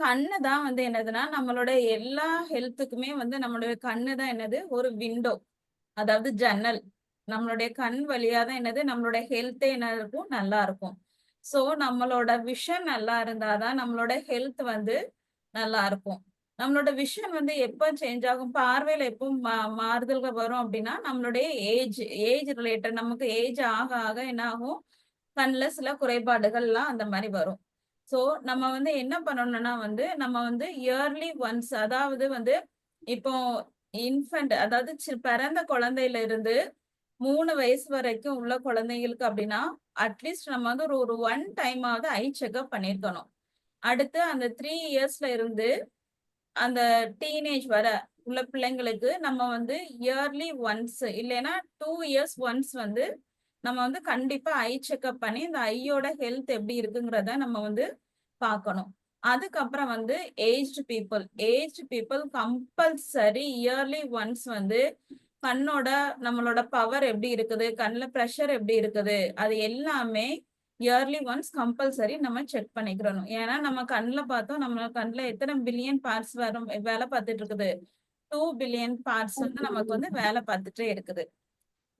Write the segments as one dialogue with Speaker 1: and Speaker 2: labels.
Speaker 1: கண்ணு தான் வந்து என்னதுன்னா நம்மளோட எல்லா ஹெல்த்துக்குமே வந்து நம்மளுடைய கண்ணு தான் என்னது? ஒரு விண்டோ அதாவது ஜன்னல். நம்மளுடைய கண் வழியா தான் என்னது? நம்மளோட ஹெல்த்தே என்ன இருக்கும்? நல்லா இருக்கும். ஸோ நம்மளோட விஷன் நல்லா இருந்தாதான் நம்மளோட ஹெல்த் வந்து நல்லா இருக்கும். நம்மளோட விஷன் வந்து எப்போ சேஞ்ச் ஆகும்? பார்வையில எப்போ மா மாறுதல்கள் வரும் அப்படின்னா நம்மளுடைய ஏஜ் ஏஜ் ரிலேட்டட் நமக்கு ஏஜ் ஆக ஆக என்ன ஆகும்? கண்ணில் சில குறைபாடுகள்லாம் அந்த மாதிரி வரும். ஸோ நம்ம வந்து என்ன பண்ணணும்னா வந்து நம்ம வந்து இயர்லி ஒன்ஸ் அதாவது வந்து இப்போ இன்ஃபண்ட் அதாவது சி- பிறந்த குழந்தையில இருந்து மூணு வயசு வரைக்கும் உள்ள குழந்தைங்களுக்கு அப்படின்னா அட்லீஸ்ட் நம்ம வந்து ஒரு ஒரு ஒன் டைமாவது ஐ செக்அப் பண்ணியிருக்கணும் அடுத்து அந்த த்ரீ இயர்ஸ்ல இருந்து அந்த டீனேஜ் வர உள்ள பிள்ளைங்களுக்கு நம்ம வந்து இயர்லி ஒன்ஸ் இல்லைன்னா டூ இயர்ஸ் ஒன்ஸ் வந்து நம்ம வந்து கண்டிப்பா ஐ செக்அப் பண்ணி இந்த ஐயோட ஹெல்த் எப்படி இருக்குங்கிறத நம்ம வந்து பார்க்கணும். அதுக்கப்புறம் வந்து aged people aged people compulsory early once வந்து கண்ணோட நம்மளோட பவர் எப்படி இருக்குது கண்ணில் ப்ரெஷர் எப்படி இருக்குது அது எல்லாமே இயர்லி ஒன்ஸ் கம்பல்சரி நம்ம செக் பண்ணிக்கிறணும். ஏன்னா நம்ம கண்ணில் பார்த்தோம் நம்ம கண்ணில் எத்தனை பில்லியன் பார்ட்ஸ் வரும் வேலை பார்த்துட்டு இருக்குது. டூ பில்லியன் பார்ட்ஸ் வந்து நமக்கு வந்து வேலை பார்த்துட்டே இருக்குது.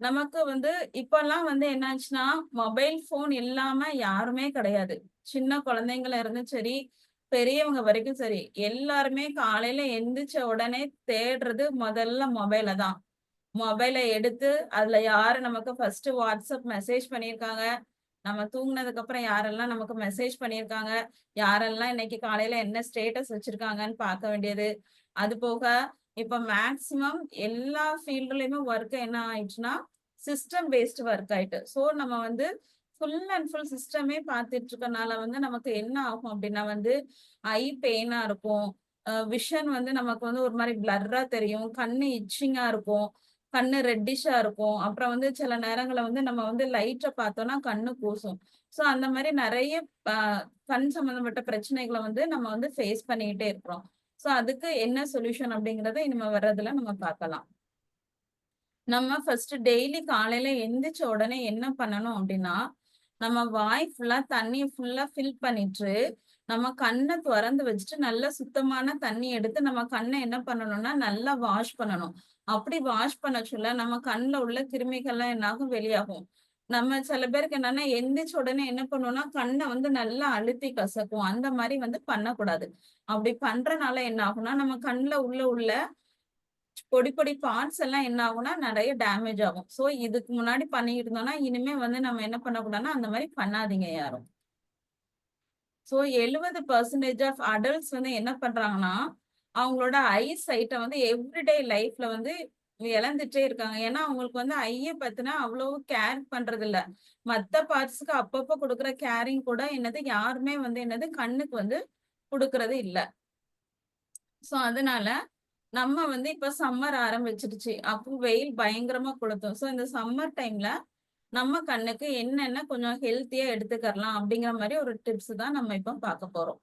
Speaker 1: நமக்கு வந்து இப்பெல்லாம் வந்து என்னாச்சுன்னா மொபைல் ஃபோன் இல்லாம யாருமே கிடையாது. சின்ன குழந்தைங்கள இருந்து சரி பெரியவங்க வரைக்கும் சரி எல்லாருமே காலையில எந்திரிச்ச உடனே தேடுறது முதல்ல மொபைல தான். மொபைலை எடுத்து அதுல யாரு நமக்கு ஃபர்ஸ்ட் வாட்ஸ்அப் மெசேஜ் பண்ணியிருக்காங்க. நம்ம தூங்கினதுக்கு அப்புறம் யாரெல்லாம் நமக்கு மெசேஜ் பண்ணியிருக்காங்க? யாரெல்லாம் இன்னைக்கு காலையில என்ன ஸ்டேட்டஸ் வச்சிருக்காங்கன்னு பார்க்க வேண்டியது. அது போக இப்ப மேக்சிமம் எல்லா ஃபீல்டுலயுமே ஒர்க் என்ன ஆயிடுச்சுன்னா சிஸ்டம் பேஸ்ட் ஒர்க் ஆயிட்டு. ஸோ நம்ம வந்து ஃபுல் அண்ட் ஃபுல் சிஸ்டமே பார்த்துட்டு இருக்கனால வந்து நமக்கு என்ன ஆகும் அப்படின்னா வந்து ஐ பெயினா இருக்கும். விஷன் வந்து நமக்கு வந்து ஒரு மாதிரி பிளர்ரா தெரியும். கண்ணு இச்சிங்கா இருக்கும். கண்ணு ரெட்டிஷா இருக்கும். அப்புறம் வந்து சில நேரங்களில் வந்து நம்ம வந்து லைட்டை பார்த்தோம்னா கண்ணு கூசும். ஸோ அந்த மாதிரி நிறைய கண் சம்மந்தப்பட்ட பிரச்சனைகளை வந்து நம்ம வந்து ஃபேஸ் பண்ணிக்கிட்டே இருக்கிறோம். ஸோ அதுக்கு என்ன சொல்யூஷன் அப்படிங்கறத இனிமே வர்றதுல நம்ம பார்க்கலாம். நம்ம ஃபர்ஸ்ட் டெய்லி காலையில எந்திரிச்ச உடனே என்ன பண்ணணும் அப்படின்னா நம்ம வாய் ஃபுல்லா தண்ணியை ஃபுல்லா ஃபில் பண்ணிட்டு நம்ம கண்ணை திறந்து வச்சுட்டு நல்ல சுத்தமான தண்ணி எடுத்து நம்ம கண்ணை என்ன பண்ணணும்னா நல்லா வாஷ் பண்ணணும். அப்படி வாஷ் பண்ண சொல்ல நம்ம கண்ணில் உள்ள கிருமிகள்லாம் என்னாகும்? வெளியாகும். நம்ம சில பேருக்கு என்னன்னா எந்திரிச்ச உடனே என்ன பண்ணுவோம்னா கண்ணை வந்து நல்லா அழுத்தி கசக்கும். அந்த மாதிரி வந்து பண்ணக்கூடாது. அப்படி பண்றனால என்ன ஆகும்னா நம்ம கண்ணில் உள்ள உள்ள பொடி பொடி பார்ட்ஸ் எல்லாம் என்ன ஆகும்னா நிறைய டேமேஜ் ஆகும். ஸோ இதுக்கு முன்னாடி பண்ணிட்டு இருந்தோம்னா இனிமே வந்து நம்ம என்ன பண்ணக்கூடாதுன்னா அந்த மாதிரி பண்ணாதீங்க யாரும். ஸோ எழுபது பர்சன்டேஜ் ஆஃப் அடல்ட்ஸ் வந்து என்ன பண்றாங்கன்னா அவங்களோட ஐ சைட்டை வந்து எவ்ரிடே லைஃப்ல வந்து இழந்துட்டே இருக்காங்க. ஏன்னா அவங்களுக்கு வந்து ஐய பத்தினா அவ்வளவு கேர் பண்றது இல்ல மத்த பார்ட்ஸ்க்கு அப்பப்போ கொடுக்குற கேரிங் கூட என்னது யாருமே வந்து என்னது கண்ணுக்கு வந்து கொடுக்கறது இல்ல. சோ அதனால நம்ம வந்து இப்ப சம்மர் ஆரம்பிச்சிருச்சு அப்போ வெயில் பயங்கரமா கொளுத்தும். ஸோ இந்த சம்மர் டைம்ல நம்ம கண்ணுக்கு என்னென்ன கொஞ்சம் ஹெல்த்தியா எடுத்துக்கலாம் அப்படிங்கிற மாதிரி ஒரு டிப்ஸ் தான் நம்ம இப்போ பார்க்க போறோம்.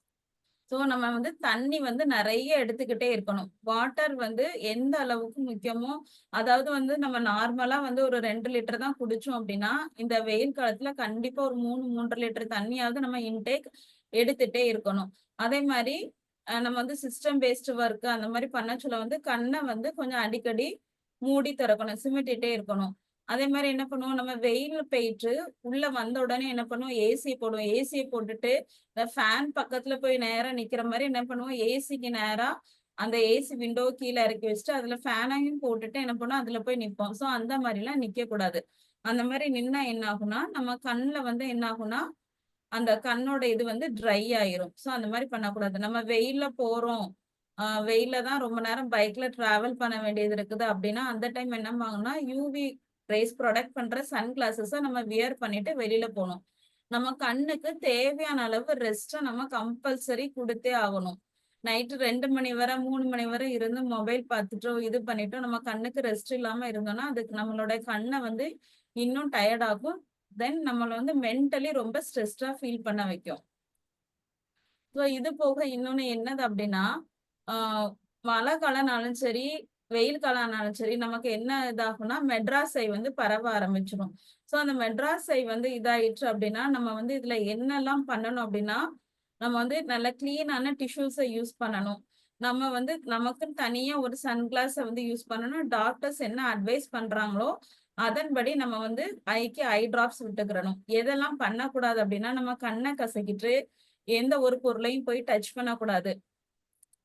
Speaker 1: ஸோ நம்ம வந்து தண்ணி வந்து நிறைய எடுத்துக்கிட்டே இருக்கணும். வாட்டர் வந்து எந்த அளவுக்கு முக்கியமோ அதாவது வந்து நம்ம நார்மலா வந்து ஒரு ரெண்டு லிட்டர் தான் குடிச்சோம் அப்படின்னா இந்த வெயில் காலத்துல கண்டிப்பா ஒரு மூணு மூன்றரை லிட்டர் தண்ணியாவது நம்ம இன்டேக் எடுத்துட்டே இருக்கணும். அதே மாதிரி நம்ம வந்து சிஸ்டம் பேஸ்டு ஒர்க் அந்த மாதிரி பண்ண சொல்ல வந்து கண்ணை வந்து கொஞ்சம் அடிக்கடி மூடி திறக்கணும் சிமிட்டிட்டே இருக்கணும். அதே மாதிரி என்ன பண்ணுவோம்? நம்ம வெயில் போயிட்டு உள்ள வந்த உடனே என்ன பண்ணுவோம்? ஏசி போடுவோம். ஏசியை போட்டுட்டு இந்த ஃபேன் பக்கத்துல போய் நேரம் நிக்கிற மாதிரி என்ன பண்ணுவோம்? ஏசிக்கு நேரா அந்த ஏசி விண்டோ கீழே இறக்கி வச்சுட்டு அதுல ஃபேனையும் போட்டுட்டு என்ன பண்ணுவோம்? அதுல போய் நிப்போம். ஸோ அந்த மாதிரி எல்லாம் நிக்க கூடாது அந்த மாதிரி நின்னா என்ன ஆகும்னா நம்ம கண்ணுல வந்து என்ன ஆகும்னா அந்த கண்ணோட இது வந்து ட்ரை ஆயிரும். ஸோ அந்த மாதிரி பண்ணக்கூடாது. நம்ம வெயில்ல போறோம். வெயில வெயில்ல தான் ரொம்ப நேரம் பைக்ல டிராவல் பண்ண வேண்டியது இருக்குது அப்படின்னா அந்த டைம் என்ன ஆகும்னா யூவி ரைஸ் ப்ரொடக்ட் பண்ற சன் கிளாஸஸை நம்ம வியர் பண்ணிட்டு வெளியில போகணும். நம்ம கண்ணுக்கு தேவையான அளவு ரெஸ்ட்டை நம்ம கம்பல்சரி கொடுத்தே ஆகணும். நைட்டு ரெண்டு மணி வரை மூணு மணி வரை இருந்து மொபைல் பார்த்துட்டோ இது பண்ணிட்டோ நம்ம கண்ணுக்கு ரெஸ்ட் இல்லாம இருந்தோம்னா அதுக்கு நம்மளோட கண்ணை வந்து இன்னும் டயர்ட் ஆகும். தென் நம்மளை வந்து மென்டலி ரொம்ப ஸ்ட்ரெஸ்டா ஃபீல் பண்ண வைக்கும். ஸோ இது போக இன்னொன்னு என்னது அப்படின்னா மழை காலம்னாலும் சரி வெயில் காலம் ஆனாலும் சரி நமக்கு என்ன இதாகும்னா மெட்ராஸை வந்து பரவ ஆரம்பிச்சிடும் ஸோ அந்த மெட்ராஸை வந்து இதாயிற்று அப்படின்னா நம்ம வந்து இதுல என்னெல்லாம் பண்ணணும் அப்படின்னா நம்ம வந்து நல்ல கிளீனான டிஷ்யூஸை யூஸ் பண்ணணும். நம்ம வந்து நமக்குன்னு தனியா ஒரு சன்கிளாஸை வந்து யூஸ் பண்ணணும். டாக்டர்ஸ் என்ன அட்வைஸ் பண்றாங்களோ அதன்படி நம்ம வந்து ஐக்கு ஐ டிராப்ஸ் விட்டுக்கிறணும். எதெல்லாம் பண்ணக்கூடாது அப்படின்னா நம்ம கண்ணை கசக்கிட்டு எந்த ஒரு பொருளையும் போய் டச் பண்ணக்கூடாது.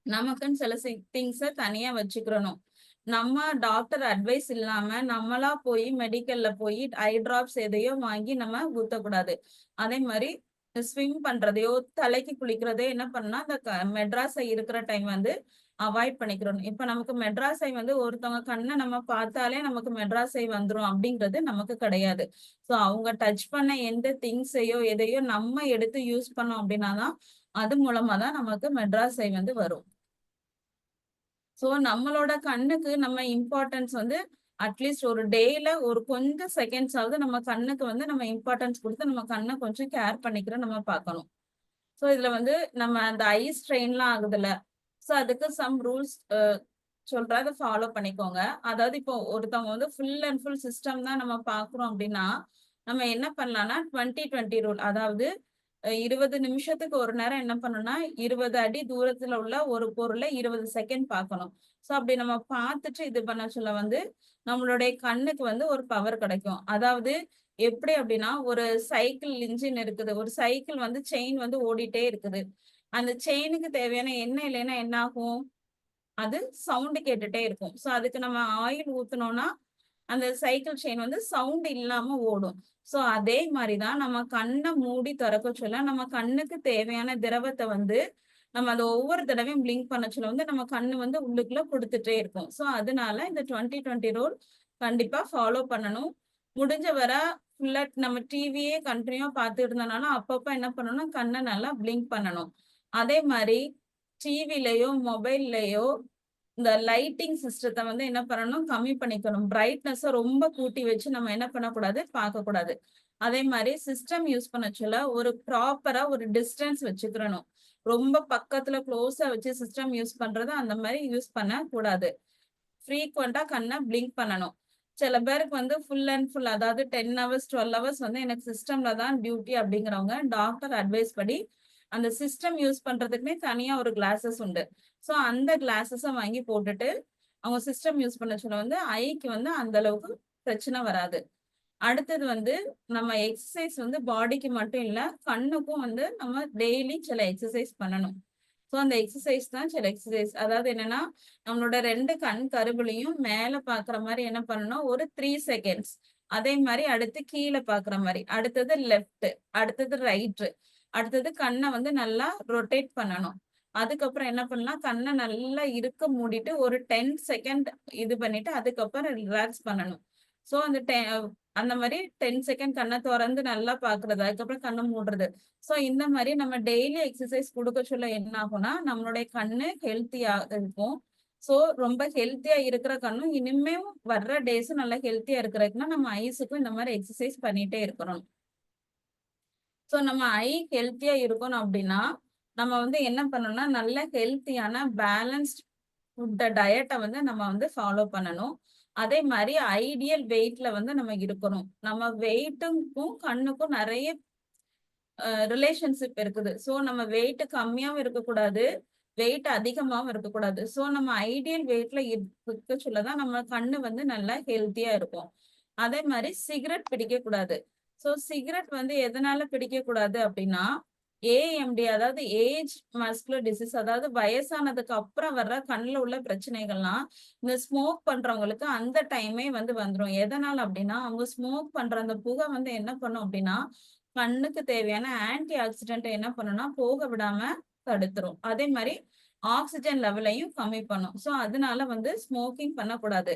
Speaker 1: நமக்குன்னு சில திங்ஸை தனியா வச்சுக்கிறணும். நம்ம டாக்டர் அட்வைஸ் இல்லாம நம்மளா போய் மெடிக்கல்ல போய் ஐ டிராப்ஸ் எதையோ வாங்கி நம்ம ஊத்தக்கூடாது. அதே மாதிரி ஸ்விம் பண்றதையோ தலைக்கு குளிக்கிறதையோ என்ன பண்ணா அந்த மெட்ராஸை இருக்கிற டைம் வந்து அவாய்ட் பண்ணிக்கிறோம் இப்ப நமக்கு மெட்ராஸை வந்து ஒருத்தவங்க கண்ணை நம்ம பார்த்தாலே நமக்கு மெட்ராஸை வந்துரும் அப்படிங்கிறது நமக்கு கிடையாது. ஸோ அவங்க டச் பண்ண எந்த திங்ஸையோ எதையோ நம்ம எடுத்து யூஸ் பண்ணோம் அப்படின்னா தான் அது மூலமா தான் நமக்கு மெட்ராஸை வந்து வரும். சோ நம்மளோட கண்ணுக்கு நம்ம இம்பார்ட்டன்ஸ் வந்து அட்லீஸ்ட் ஒரு டேல ஒரு கொஞ்சம் செகண்ட்ஸ் ஆகுது நம்ம கண்ணுக்கு வந்து நம்ம இம்பார்ட்டன்ஸ் கொடுத்து நம்ம கண்ணை கொஞ்சம் கேர் பண்ணிக்கிற நம்ம பார்க்கணும். ஸோ இதுல வந்து நம்ம அந்த ஐ ஸ்ட்ரெயின்லாம் ஆகுதுல்ல. ஸோ அதுக்கு சம் ரூல்ஸ் சொல்ற அதை ஃபாலோ பண்ணிக்கோங்க. அதாவது இப்போ ஒருத்தவங்க வந்து ஃபுல் அண்ட் ஃபுல் சிஸ்டம் தான் நம்ம பார்க்குறோம் அப்படின்னா நம்ம என்ன பண்ணலாம்னா டுவெண்ட்டி டுவெண்ட்டி ரூல் அதாவது இருபது நிமிஷத்துக்கு ஒரு நேரம் என்ன பண்ணணும்னா இருபது அடி தூரத்துல உள்ள ஒரு பொருளை இருபது செகண்ட் பார்க்கணும். ஸோ அப்படி நம்ம பார்த்துட்டு இது பண்ண சொல்ல வந்து நம்மளுடைய கண்ணுக்கு வந்து ஒரு பவர் கிடைக்கும். அதாவது எப்படி அப்படின்னா ஒரு சைக்கிள் இன்ஜின் இருக்குது. ஒரு சைக்கிள் வந்து செயின் வந்து ஓடிட்டே இருக்குது. அந்த செயினுக்கு தேவையான எண்ணெய் இல்லைன்னா என்ன ஆகும்? அது சவுண்டு கேட்டுட்டே இருக்கும். ஸோ அதுக்கு நம்ம ஆயில் ஊத்துனோம்னா அந்த சைக்கிள் செயின் வந்து சவுண்ட் இல்லாம ஓடும். ஸோ அதே மாதிரிதான் நம்ம கண்ணை மூடி திறக்க சொல்ல நம்ம கண்ணுக்கு தேவையான திரவத்தை வந்து நம்ம அதை ஒவ்வொரு தடவையும் பிளிங்க் பண்ண சொல்ல வந்து நம்ம கண்ணு வந்து உள்ளுக்குள்ள கொடுத்துட்டே இருக்கும். ஸோ அதனால இந்த டுவெண்ட்டி டுவெண்ட்டி ரூல் கண்டிப்பா ஃபாலோ பண்ணணும். முடிஞ்ச வர ஃபுல்லா நம்ம டிவியே கண்டினியூவா பார்த்துட்டு இருந்தனாலும் அப்பப்ப என்ன பண்ணணும்? கண்ணை நல்லா பிளிங்க் பண்ணணும். அதே மாதிரி டிவிலையோ மொபைல்லையோ இந்த லைட்டிங் சிஸ்டத்தை வந்து என்ன பண்ணணும்? கம்மி பண்ணிக்கணும். பிரைட்னஸை ரொம்ப கூட்டி வச்சு நம்ம என்ன பண்ணக்கூடாது? பார்க்கக்கூடாது. அதே மாதிரி சிஸ்டம் யூஸ் பண்ண சொல்ல ஒரு ப்ராப்பரா ஒரு டிஸ்டன்ஸ் வச்சுக்கிறணும். ரொம்ப பக்கத்துல க்ளோஸா வச்சு சிஸ்டம் யூஸ் பண்றது அந்த மாதிரி யூஸ் பண்ண கூடாது ஃப்ரீக்வெண்டா கண்ணை பிளிங்க் பண்ணணும். சில பேருக்கு வந்து ஃபுல் அண்ட் ஃபுல் அதாவது டென் ஹவர்ஸ் டுவெல் ஹவர்ஸ் வந்து எனக்கு சிஸ்டம்ல தான் டியூட்டி அப்படிங்கிறவங்க டாக்டர் அட்வைஸ் படி அந்த சிஸ்டம் யூஸ் பண்றதுக்குமே தனியா ஒரு கிளாஸஸ் உண்டு. ஸோ அந்த கிளாஸஸை வாங்கி போட்டுட்டு அவங்க சிஸ்டம் யூஸ் பண்ண சொல்ல வந்து ஐக்கு வந்து அந்த அளவுக்கு பிரச்சனை வராது. அடுத்தது வந்து நம்ம எக்ஸசைஸ் வந்து பாடிக்கு மட்டும் இல்லை கண்ணுக்கும் வந்து நம்ம டெய்லி சில எக்ஸசைஸ் பண்ணணும். ஸோ அந்த எக்ஸசைஸ் தான் சில எக்ஸசைஸ் அதாவது என்னன்னா நம்மளோட ரெண்டு கண் கருவிலையும் மேலே பார்க்குற மாதிரி என்ன பண்ணணும் ஒரு த்ரீ செகண்ட்ஸ் அதே மாதிரி அடுத்து கீழே பார்க்குற மாதிரி. அடுத்தது லெஃப்ட் அடுத்தது ரைட்டு அடுத்தது கண்ணை வந்து நல்லா ரொட்டேட் பண்ணணும். அதுக்கப்புறம் என்ன பண்ணலாம்? கண்ணை நல்லா இருக்க மூடிட்டு ஒரு டென் செகண்ட் இது பண்ணிட்டு அதுக்கப்புறம் ரிலாக்ஸ் பண்ணணும். ஸோ அந்த டெ அந்த மாதிரி டென் செகண்ட் கண்ணை திறந்து நல்லா பாக்குறது அதுக்கப்புறம் கண்ணை மூடுறது. ஸோ இந்த மாதிரி நம்ம டெய்லி எக்ஸசைஸ் கொடுக்க சொல்ல என்ன ஆகும்னா நம்மளுடைய கண்ணு ஹெல்த்தியா இருக்கும். ஸோ ரொம்ப ஹெல்த்தியா இருக்கிற கண்ணும் இனிமேல் வர்ற டேஸும் நல்லா ஹெல்த்தியா இருக்கிறதுக்குன்னா நம்ம ஐஸுக்கும் இந்த மாதிரி எக்ஸசைஸ் பண்ணிட்டே இருக்கிறோம் ஸோ நம்ம ஐ ஹெல்த்தியா இருக்கணும் அப்படின்னா நம்ம வந்து என்ன பண்ணணும்னா நல்ல ஹெல்த்தியான பேலன்ஸ்ட் ஃபுட்ட டயட்டை வந்து நம்ம வந்து ஃபாலோ பண்ணணும். அதே மாதிரி ஐடியல் வெயிட்ல வந்து நம்ம இருக்கணும். நம்ம வெயிட்டுக்கும் கண்ணுக்கும் நிறைய ரிலேஷன்ஷிப் இருக்குது. ஸோ நம்ம வெயிட் கம்மியாவும் இருக்கக்கூடாது வெயிட் அதிகமாகவும் இருக்கக்கூடாது. ஸோ நம்ம ஐடியல் வெயிட்ல இருக்க சொல்லதான் நம்ம கண்ணு வந்து நல்லா ஹெல்த்தியா இருக்கும். அதே மாதிரி சிகரெட் பிடிக்க கூடாது ஸோ சிகரெட் வந்து எதனால பிடிக்கக்கூடாது அப்படின்னா ஏஎம்டி அதாவது ஏஜ் மஸ்குலர் டிசீஸ் அதாவது வயசானதுக்கு அப்புறம் வர்ற கண்ணில் உள்ள பிரச்சனைகள்லாம் இந்த ஸ்மோக் பண்றவங்களுக்கு அந்த டைமே வந்து வந்துடும் எதனால அப்படின்னா அவங்க ஸ்மோக் பண்ற அந்த புகை வந்து என்ன பண்ணும் அப்படின்னா கண்ணுக்கு தேவையான ஆன்டி ஆக்சிடென்ட் என்ன பண்ணும்னா போக விடாம தடுத்துரும். அதே மாதிரி ஆக்சிஜன் லெவலையும் கம்மி பண்ணும். ஸோ அதனால வந்து ஸ்மோக்கிங் பண்ணக்கூடாது.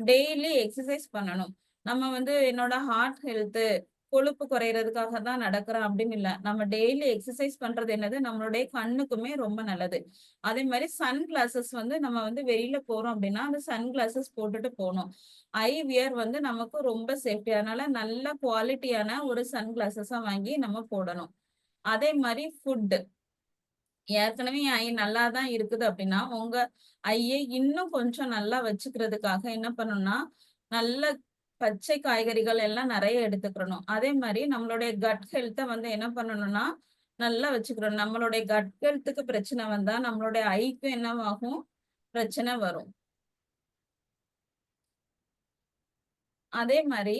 Speaker 1: டெய்லி எக்ஸசைஸ் பண்ணணும். நம்ம வந்து என்னோட ஹார்ட் ஹெல்த்து கொழுப்பு குறையறதுக்காக தான் நடக்கிறோம் அப்படின்னு இல்லை. நம்ம டெய்லி எக்ஸசைஸ் பண்றது என்னது? நம்மளுடைய கண்ணுக்குமே ரொம்ப நல்லது. அதே மாதிரி சன் கிளாஸஸ் வந்து நம்ம வந்து வெளியில போறோம் அப்படின்னா அந்த சன் கிளாஸஸ் போட்டுட்டு போகணும். ஐ வியர் வந்து நமக்கு ரொம்ப சேஃப்டி அதனால நல்ல குவாலிட்டியான ஒரு சன் கிளாஸஸா வாங்கி நம்ம போடணும். அதே மாதிரி ஃபுட்டு ஏற்கனவே ஐ நல்லா தான் இருக்குது அப்படின்னா உங்க ஐயை இன்னும் கொஞ்சம் நல்லா வச்சுக்கிறதுக்காக என்ன பண்ணணும்னா நல்ல பச்சை காய்கறிகள் எல்லாம் நிறைய எடுத்துக்கிறணும். அதே மாதிரி நம்மளுடைய கட் ஹெல்த்தை வந்து என்ன பண்ணணும்னா நல்லா வச்சுக்கிறோம் நம்மளுடைய கட் ஹெல்த்துக்கு பிரச்சனை வந்தா நம்மளுடைய ஐக்கு என்னவாகும்? பிரச்சனை வரும். அதே மாதிரி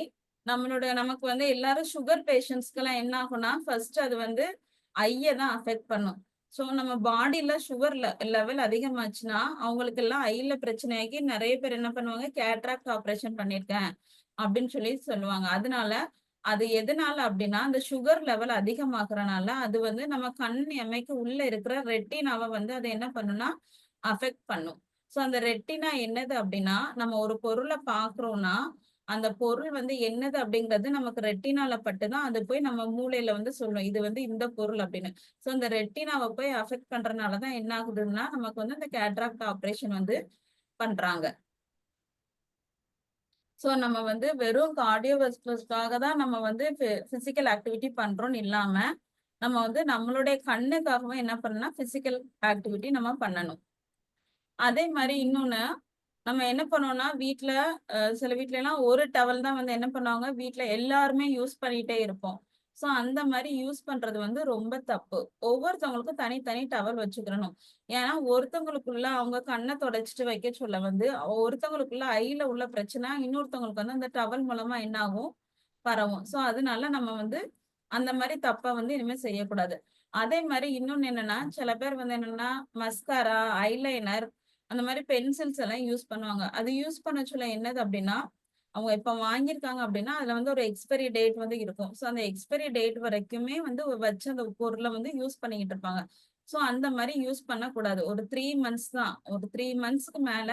Speaker 1: நம்மளுடைய நமக்கு வந்து எல்லாரும் சுகர் பேஷண்ட்ஸ்க்கெல்லாம் என்ன ஆகும்னா ஃபர்ஸ்ட் அது வந்து ஐயை தான் அஃபெக்ட் பண்ணும். ஸோ நம்ம பாடியில சுகர் லெவல் அதிகமாச்சுன்னா அவங்களுக்கு எல்லாம் ஐல பிரச்சனையாகி நிறைய பேர் என்ன பண்ணுவாங்க? கேட்ராக்ட் ஆப்ரேஷன் பண்ணியிருக்கேன். அப்படின்னு சொல்லி சொல்லுவாங்க. அதனால அது எதனால அப்படின்னா அந்த சுகர் லெவல் அதிகமாகறனால அது வந்து நம்ம கண் எமைக்கு உள்ள இருக்கிற ரெட்டினாவை வந்து அதை என்ன பண்ணும்னா அஃபெக்ட் பண்ணும். ஸோ அந்த ரெட்டினா என்னது அப்படின்னா நம்ம ஒரு பொருளை பாக்குறோம்னா அந்த பொருள் வந்து என்னது அப்படிங்கிறது நமக்கு ரெட்டினால பட்டுதான் அது போய் நம்ம மூளையில வந்து சொல்லும். இது வந்து இந்த பொருள் அப்படின்னு. ஸோ அந்த ரெட்டினாவை போய் அஃபெக்ட் பண்றதுனாலதான் என்ன ஆகுதுன்னா நமக்கு வந்து அந்த கேட்ராக்ட் ஆப்ரேஷன் வந்து பண்றாங்க. ஸோ நம்ம வந்து வெறும் கார்டியோவெஸ்குலர்ஸ்க்காக தான் நம்ம வந்து பிசிக்கல் ஆக்டிவிட்டி பண்றோம்னு இல்லாம நம்ம வந்து நம்மளுடைய கண்ணுக்காகவும் என்ன பண்ணணும்னா பிசிக்கல் ஆக்டிவிட்டி நம்ம பண்ணணும். அதே மாதிரி இன்னொன்னு நம்ம என்ன பண்ணோம்னா வீட்டில் சில வீட்ல எல்லாம் ஒரு டவல் தான் வந்து என்ன பண்ணுவாங்க வீட்டில் எல்லாருமே யூஸ் பண்ணிட்டே இருப்போம். ஸோ அந்த மாதிரி யூஸ் பண்றது வந்து ரொம்ப தப்பு. ஒவ்வொருத்தவங்களுக்கும் தனித்தனி டவல் வச்சுக்கிறணும் ஏன்னா ஒருத்தவங்களுக்குள்ள அவங்க கண்ணை தொடச்சிட்டு வைக்க சொல்ல வந்து ஒருத்தவங்களுக்குள்ள ஐல உள்ள பிரச்சனை இன்னொருத்தவங்களுக்கு வந்து அந்த டவல் மூலமா என்ன ஆகும்? பரவும். ஸோ அதனால நம்ம வந்து அந்த மாதிரி தப்பை வந்து இனிமே செய்யக்கூடாது. அதே மாதிரி இன்னொன்னு என்னன்னா சில பேர் வந்து என்னன்னா மஸ்காரா ஐலைனர் அந்த மாதிரி பென்சில்ஸ் எல்லாம் யூஸ் பண்ணுவாங்க. அது யூஸ் பண்ண சொல்ல என்னது அப்படின்னா அவங்க இப்ப வாங்கியிருக்காங்க அப்படின்னா அதுல வந்து ஒரு எக்ஸ்பைரி டேட் வந்து இருக்கும். ஸோ அந்த எக்ஸ்பைரி டேட் வரைக்குமே வந்து வச்சு அந்த பொருளை வந்து யூஸ் பண்ணிக்கிட்டு இருப்பாங்க. ஸோ அந்த மாதிரி யூஸ் பண்ணக்கூடாது. ஒரு த்ரீ மந்த்ஸ் தான். ஒரு த்ரீ மந்த்ஸ்க்கு மேல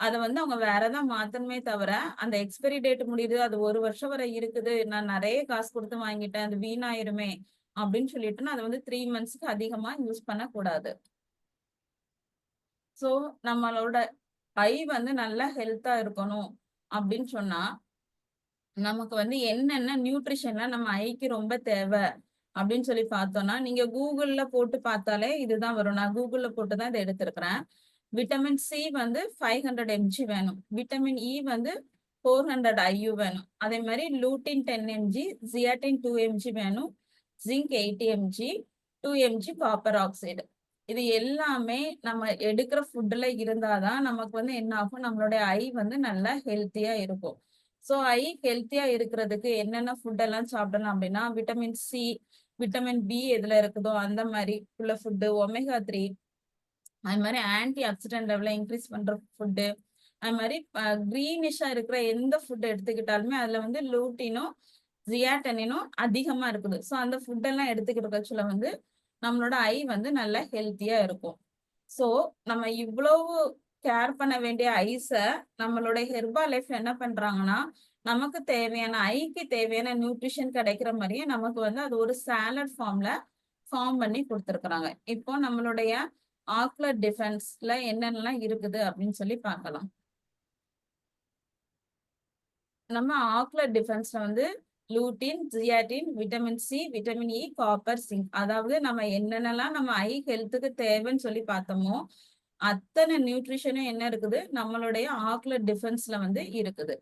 Speaker 1: அதை வந்து அவங்க வேறதான் மாத்தணுமே தவிர அந்த எக்ஸ்பைரி டேட் முடியுது அது ஒரு வருஷம் வரை இருக்குது நான் நிறைய காசு கொடுத்து வாங்கிட்டேன் அது வீணாயிருமே அப்படின்னு சொல்லிட்டு அதை வந்து த்ரீ மந்த்ஸ்க்கு அதிகமா யூஸ் பண்ணக்கூடாது. ஸோ நம்மளோட ஐ வந்து நல்லா ஹெல்த்தா இருக்கணும். அப்படின்னு சொன்னா நமக்கு வந்து என்னென்ன நியூட்ரிஷன்லாம் நம்ம ஐக்கு ரொம்ப தேவை அப்படின்னு சொல்லி பார்த்தோம்னா நீங்க கூகுள்ல போட்டு பார்த்தாலே இதுதான் வரும். நான் கூகுள்ல போட்டு தான் இதை எடுத்திருக்கிறேன். விட்டமின் சி வந்து ஃபைவ் ஹண்ட்ரட் எம்ஜி வேணும். விட்டமின் இ e வந்து ஃபோர் ஹண்ட்ரட் ஐயு வேணும். அதே மாதிரி lutein ten MG zeaxanthin two MG வேணும். Zinc eighty MG two MG copper oxide இது எல்லாமே நம்ம எடுக்கிற ஃபுட்ல இருந்தாதான் நமக்கு வந்து என்ன ஆகும்? நம்மளுடைய ஐ வந்து நல்லா ஹெல்த்தியா இருக்கும். ஸோ ஐ ஹெல்த்தியா இருக்கிறதுக்கு என்னென்ன ஃபுட் எல்லாம் சாப்பிடலாம் அப்படின்னா விட்டமின் சி விட்டமின் பி எதுல இருக்குதோ அந்த மாதிரி உள்ள ஃபுட்டு ஒமேகா த்ரீ அது மாதிரி ஆன்டி ஆக்சிடென்ட் லெவலை இன்க்ரீஸ் பண்ற ஃபுட்டு அது மாதிரி க்ரீனிஷா இருக்கிற எந்த ஃபுட் எடுத்துக்கிட்டாலுமே அதுல வந்து லூட்டினும் ஜியாட்டனினும் அதிகமா இருக்குது. ஸோ அந்த ஃபுட்டெல்லாம் எடுத்துக்கிட்டு வந்து நம்மளோட ஐ வந்து நல்ல ஹெல்த்தியா இருக்கும். ஸோ நம்ம இவ்வளவு கேர் பண்ண வேண்டிய ஐஸ நம்மளோட ஹெர்பா லைஃப் என்ன பண்றாங்கன்னா நமக்கு தேவையான ஐக்கு தேவையான நியூட்ரிஷன் கிடைக்கிற மாதிரியே நமக்கு வந்து அது ஒரு சாலட் ஃபார்ம்ல ஃபார்ம் பண்ணி கொடுத்துருக்குறாங்க. இப்போ நம்மளுடைய ஆக்லர் டிஃபென்ஸ்ல என்னென்னலாம் இருக்குது அப்படின்னு சொல்லி பார்க்கலாம். நம்ம ஆக்லர் டிஃபென்ஸ்ல வந்து lutein zeaxanthin vitamin C vitamin E copper zinc அதாவது நம்ம என்னென்னலாம் நம்ம ஐ ஹெல்த்துக்கு தேவைன்னு சொல்லி பார்த்தோமோ அத்தனை நியூட்ரிஷனும் என்ன இருக்குது? நம்மளுடைய ஆக்குலர் டிஃபென்ஸ்ல வந்து இருக்குது.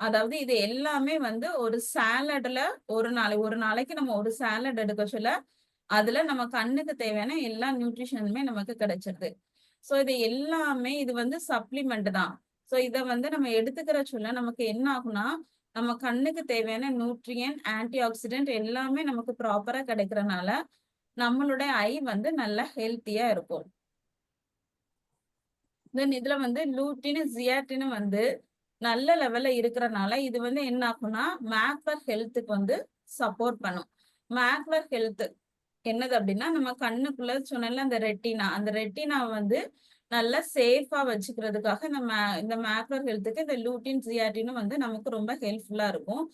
Speaker 1: அதாவது இது எல்லாமே வந்து ஒரு சாலட்ல ஒரு நாளை ஒரு நாளைக்கு நம்ம ஒரு சாலட் எடுக்க சொல்ல அதுல நம்ம கண்ணுக்கு தேவையான எல்லா நியூட்ரிஷனுமே நமக்கு கிடைச்சிருது. ஸோ இது எல்லாமே இது வந்து சப்ளிமெண்ட் தான். ஸோ இதை வந்து நம்ம எடுத்துக்கிற சொல்ல நமக்கு என்ன ஆகும்னா நம்ம கண்ணுக்கு தேவையான நியூட்ரியன் ஆன்டி ஆக்சிடென்ட் எல்லாமே நமக்கு ப்ராப்பரா கிடைக்கிறனால நம்மளுடைய ஐ வந்து நல்லா ஹெல்த்தியா இருக்கும். தென் இதுல வந்து லூட்டின் ஜியாட்டின் வந்து நல்ல லெவல்ல இருக்கிறனால இது வந்து என்ன ஆகும்னா மேக்வர் ஹெல்த்துக்கு வந்து சப்போர்ட் பண்ணும். மேக்வர் ஹெல்த் என்னது அப்படின்னா நம்ம கண்ணுக்குள்ள சொன்னல அந்த ரெட்டினா அந்த ரெட்டினா வந்து நல்லா சேஃபா வச்சுக்கிறதுக்காக நம்ம இந்த மேக்லர் ஹெல்த்துக்கு இந்த லூட்டின் ஜிஆர்டினும் வந்து நமக்கு ரொம்ப ஹெல்ப்ஃபுல்லா இருக்கும்.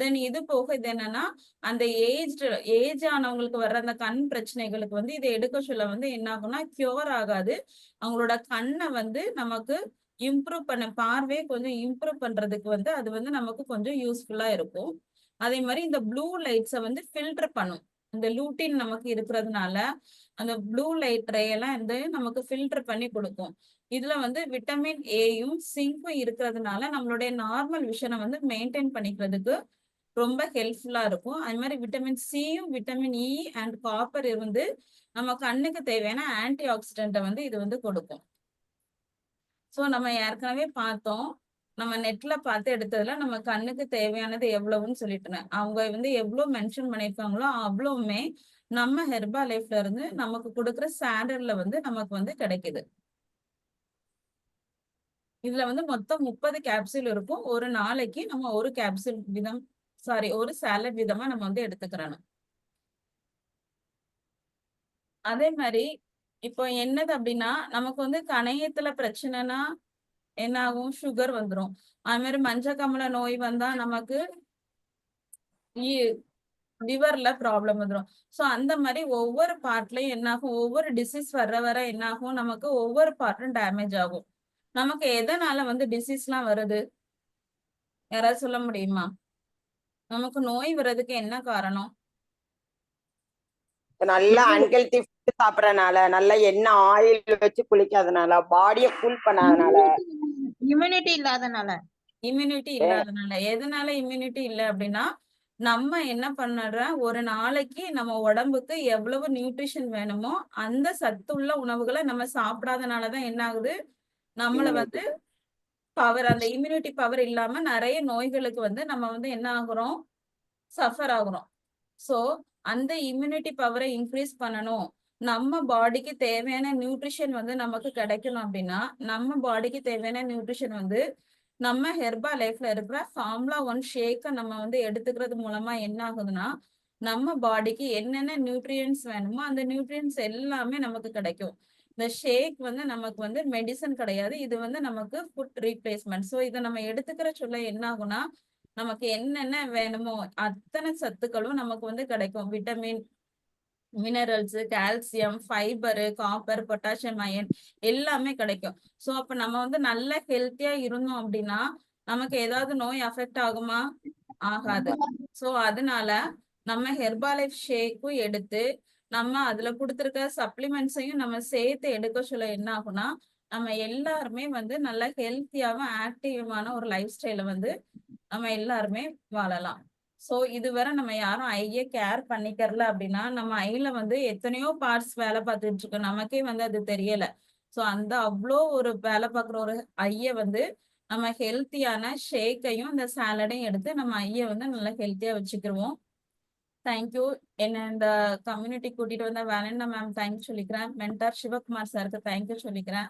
Speaker 1: தென் இது போக இது என்னன்னா அந்த ஏஜ் ஏஜ் ஆனவங்களுக்கு வர்ற அந்த கண் பிரச்சனைகளுக்கு வந்து இதை எடுக்க சொல்ல வந்து என்ன ஆகும்னா கியூர் ஆகாது. அவங்களோட கண்ணை வந்து நமக்கு இம்ப்ரூவ் பண்ண பார்வையை கொஞ்சம் இம்ப்ரூவ் பண்றதுக்கு வந்து அது வந்து நமக்கு கொஞ்சம் யூஸ்ஃபுல்லா இருக்கும். அதே மாதிரி இந்த ப்ளூ லைட்ஸை வந்து ஃபில்டர் பண்ணும். இந்த லூட்டின் நமக்கு இருக்கிறதுனால அந்த ப்ளூ லைட் ரே எல்லாம் வந்து நமக்கு ஃபில்டர் பண்ணி கொடுக்கும். இதுல வந்து விட்டமின் ஏயும் சிங்கும் இருக்கிறதுனால நம்மளுடைய நார்மல் விஷனை வந்து மெயின்டைன் பண்ணிக்கிறதுக்கு ரொம்ப ஹெல்ப்ஃபுல்லா இருக்கும். அது மாதிரி விட்டமின் சியும் விட்டமின் இ அண்ட் காப்பர் இருந்து நம்ம கண்ணுக்கு தேவையான ஆன்டி ஆக்சிடென்ட்டை வந்து இது வந்து கொடுக்கும். ஸோ நம்ம ஏற்கனவே பார்த்தோம். நம்ம நெட்ல பார்த்து எடுத்ததுல நம்ம கண்ணுக்கு தேவையானது எவ்வளவுன்னு சொல்லிட்டு அவங்க வந்து எவ்வளவு மென்ஷன் பண்ணியிருக்காங்களோ அவ்வளவுமே நம்ம ஹெர்பா லைஃப்ல இருந்து நமக்கு கொடுக்குற ஸ்டாண்டர்ட்ல வந்து நமக்கு வந்து கிடைக்குது. இதுல வந்து மொத்தம் முப்பது கேப்சூல் இருக்கும். ஒரு நாளைக்கு நம்ம ஒரு கேப்சூல் விதம் சாரி ஒரு சேலட் விதமா நம்ம வந்து எடுத்துக்கிறணும். அதே மாதிரி இப்போ என்னது அப்படின்னா நமக்கு வந்து கணையத்துல பிரச்சனைனா என்ன ஆகும் சுகர் வந்துடும் அது மாதிரி மஞ்ச கமல நோய் வந்தா நமக்கு லிவர்ல ப்ராப்ளம் வந்துடும் ஸோ அந்த மாதிரி ஒவ்வொரு பார்ட்லயும் என்னாகும்? ஒவ்வொரு டிசீஸ் வர்ற வர என்னாகும்? நமக்கு ஒவ்வொரு பார்ட்டும் டேமேஜ் ஆகும். நமக்கு எதனால வந்து டிசீஸ்லாம் வருது? யாராவது சொல்ல முடியுமா? நமக்கு நோய் வர்றதுக்கு என்ன காரணம்?
Speaker 2: நல்ல அன்ஹெல்தி ஃபுட் சாப்பிடறனால நல்ல எண்ணெய் ஆயில் வச்சு குளிக்காதனால பாடிய கூல் பண்ணாதனால.
Speaker 3: இம்யூனிட்டி இல்லாதனால.
Speaker 1: இம்யூனிட்டி இல்லாதனால. எதனால இம்யூனிட்டி இல்லை அப்படின்னா நம்ம என்ன பண்ணுறோம் ஒரு நாளைக்கு நம்ம உடம்புக்கு எவ்வளவு நியூட்ரிஷன் வேணுமோ அந்த சத்துள்ள உணவுகளை நம்ம சாப்பிடாதனாலதான் என்ன ஆகுது? நம்மள வந்து பவர் அந்த இம்யூனிட்டி பவர் இல்லாம நிறைய நோய்களுக்கு வந்து நம்ம வந்து என்ன ஆகுறோம்? சஃபர் ஆகுறோம். சோ அந்த இம்யூனிட்டி பவரை இன்க்ரீஸ் பண்ணணும். நம்ம பாடிக்கு தேவையான நியூட்ரிஷன் வந்து நமக்கு கிடைக்கணும் அப்படின்னா நம்ம பாடிக்கு தேவையான நியூட்ரிஷன் வந்து நம்ம ஹெர்பா லைஃப்ல இருக்கிற ஃபார்முலா ஒன் ஷேக்கை நம்ம வந்து எடுத்துக்கிறது மூலமா என்ன ஆகுதுன்னா நம்ம பாடிக்கு என்னென்ன நியூட்ரியன்ஸ் வேணுமோ அந்த நியூட்ரியன்ஸ் எல்லாமே நமக்கு கிடைக்கும். இந்த ஷேக் வந்து நமக்கு வந்து மெடிசன் கிடையாது. இது வந்து நமக்கு ஃபுட் ரீப்ளேஸ்மெண்ட் ஸோ இதை நம்ம எடுத்துக்கிற சொல்ல என்ன ஆகும்னா நமக்கு என்னென்ன வேணுமோ அத்தனை சத்துக்களும் நமக்கு வந்து கிடைக்கும். Vitamin minerals calcium fibre copper potassium iron எல்லாமே கிடைக்கும். ஸோ அப்ப நம்ம வந்து நல்ல ஹெல்த்தியா இருந்தோம் அப்படின்னா நமக்கு ஏதாவது நோய் அஃபெக்ட் ஆகுமா? ஆகாது. ஸோ அதனால நம்ம ஹெர்பாலைஃப் ஷேக்கும் எடுத்து நம்ம அதுல கொடுத்துருக்க சப்ளிமெண்ட்ஸையும் நம்ம சேர்த்து எடுக்க சொல்ல என்ன ஆகும்னா நம்ம எல்லாருமே வந்து நல்ல ஹெல்த்தியாவும் ஆக்டிவான ஒரு லைஃப் ஸ்டைல வந்து நம்ம எல்லாருமே வாழலாம். ஸோ இதுவரை நம்ம யாரும் ஐய கேர் பண்ணிக்கிறல அப்படின்னா நம்ம ஐல வந்து எத்தனையோ பார்ட்ஸ் வேலை பார்த்துட்டு இருக்கோம். நமக்கே வந்து அது தெரியல. ஸோ அந்த அவ்வளோ ஒரு வேலை பார்க்குற ஒரு ஐய வந்து நம்ம ஹெல்த்தியான ஷேக்கையும் இந்த சாலடையும் எடுத்து நம்ம ஐய வந்து நல்லா ஹெல்த்தியா வச்சுக்கிருவோம். தேங்க்யூ என்ன இந்த கம்யூனிட்டி கூட்டிட்டு வந்த வேலண்டா மேம் தேங்க்யூ சொல்லிக்கிறேன். மென்டார் சிவகுமார் சாருக்கு தேங்க்யூ சொல்லிக்கிறேன்.